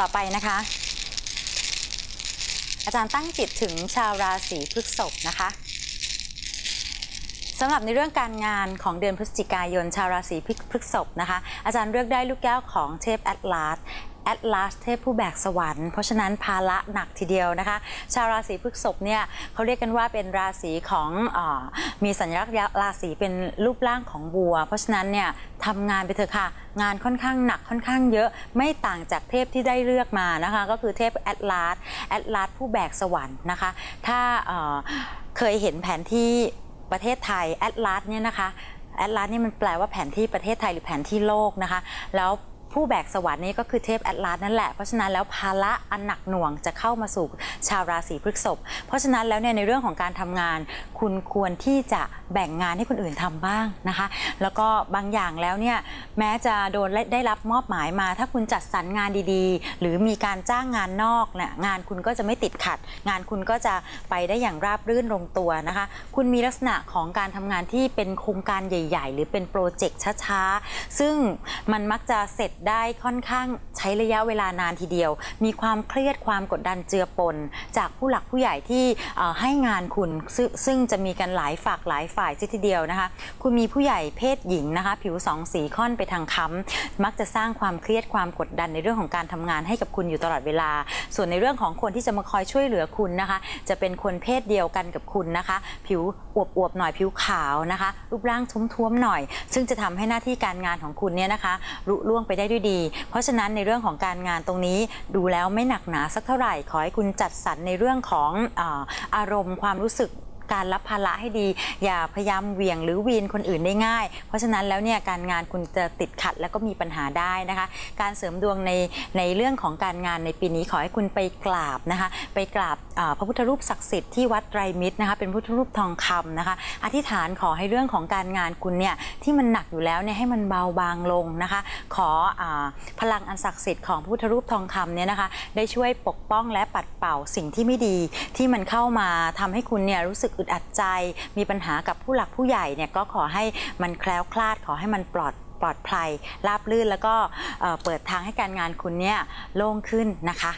ต่อไปนะคะ อาจารย์ตั้งจิตถึงชาวราศีพฤษภนะคะสำหรับในเรื่องการงานของเดือนพฤศจิกายนชาวราศีพฤษภนะคะ อาจารย์เลือกได้ลูกแก้วของเทพแอตลาส แอตลาสเทพผู้แบกสวรรค์เพราะฉะนั้นภาระหนักทีเดียวนะคะ ชาวราศีพฤษภเนี่ยเขาเรียกกันว่าเป็นราศีของอมีสัญลักษณ์ราศีเป็นรูปร่างของวัว เพราะฉะนั้นเนี่ยทำงานไปเถอะค่ะ งานค่อนข้างหนักค่อนข้างเยอะไม่ต่างจากเทพที่ได้เลือกมานะคะ ก็คือเทพแอตลาสแอตลาสผู้แบกสวรรค์นะคะ ถ้าเอ่อเคยเห็นแผนที่ประเทศไทยแอตลาสเนี่ยนะคะแอตลาสนี่มันแปลว่าแผนที่ประเทศไทยหรือแผนที่โลกนะคะ แล้ว ผู้แบกสวรรค์นี่ก็คือเทพแอตลาสนั่นแหละ เพราะฉะนั้นแล้วภาระอันหนักหน่วงจะเข้ามาสู่ชาวราศีพฤษภเพราะฉะนั้นแล้วเนี่ยในเรื่องของการทำงาน คุณควรที่จะแบ่งงานให้คนอื่นทำบ้างนะคะ แล้วก็บางอย่างแล้วเนี่ยแม้จะโดนได้รับมอบหมายมา ถ้าคุณจัดสรรงานดีๆ หรือมีการจ้างงานนอกเนี่ยงานคุณก็จะไม่ติดขัด งานคุณก็จะไปได้อย่างราบรื่นลงตัวนะคะ คุณมีลักษณะของการทำงานที่เป็นโครงการใหญ่ ๆ หรือเป็นโปรเจกต์ช้าๆ ซึ่งมันมักจะเสร็จได้ค่อนข้าง ใช้ระยะเวลานานทีเดียว มีความเครียดความกดดันเจือปน จากผู้หลักผู้ใหญ่ที่ให้งานคุณซึ่งซึ่งจะมีกันหลายฝากหลายฝ่ายทีเดียวนะคะ คุณมีผู้ใหญ่เพศหญิงนะคะ ผิวสองสีค่อนไปทางค้ำมักจะสร้างความเครียดความกดดันในเรื่องของการทำงานให้กับคุณอยู่ตลอดเวลา ส่วนในเรื่องของคนที่จะมาคอยช่วยเหลือคุณนะคะ จะเป็นคนเพศเดียวกันกับคุณนะคะ ผิวอวบๆหน่อยผิวขาวนะคะ รูปร่างทุ้มๆหน่อย ซึ่งจะทำให้หน้าที่การงานของคุณเนี่ยนะคะรุล่วงไปได้ด้วยดี เพราะฉะนั้นในเรื่องของการงานตรงนี้ ดูแล้วไม่หนักหนาสักเท่าไหร่ ขอให้คุณจัดสรรในเรื่องของออารมณ์ความรู้สึก การรับภาระให้ดี อย่าพยายามเหวี่ยงหรือวีนคนอื่นได้ง่าย เพราะฉะนั้นแล้วเนี่ยการงานคุณจะติดขัดแล้วก็มีปัญหาได้นะคะ การเสริมดวงในในเรื่องของการงานในปีนี้ขอให้คุณไปกราบนะคะ ไปกราบพระพุทธรูปศักดิ์สิทธิ์ที่วัดไตรมิตรนะคะ เป็นพุทธรูปทองคำนะคะ อธิษฐานขอให้เรื่องของการงานคุณเนี่ยที่มันหนักอยู่แล้วเนี่ยให้มันเบาบางลงนะคะ ขออพลังอันศักดิ์สิทธิ์ของพระพุทธรูปทองคำเนี่ยนะคะ ได้ช่วยปกป้องและปัดเป่าสิ่งที่ไม่ดีที่มันเข้ามาทำให้คุณเนี่ยรู้สึกอึดอัดใจ มีปัญหากับผู้หลักผู้ใหญ่เนี่ยก็ขอให้มันแคล้วคลาดขอให้มันปลอดปลอดภัยราบรื่นแล้วก็เอ่อเปิดทางให้การงานคุณเนี่ยโล่งขึ้นนะคะ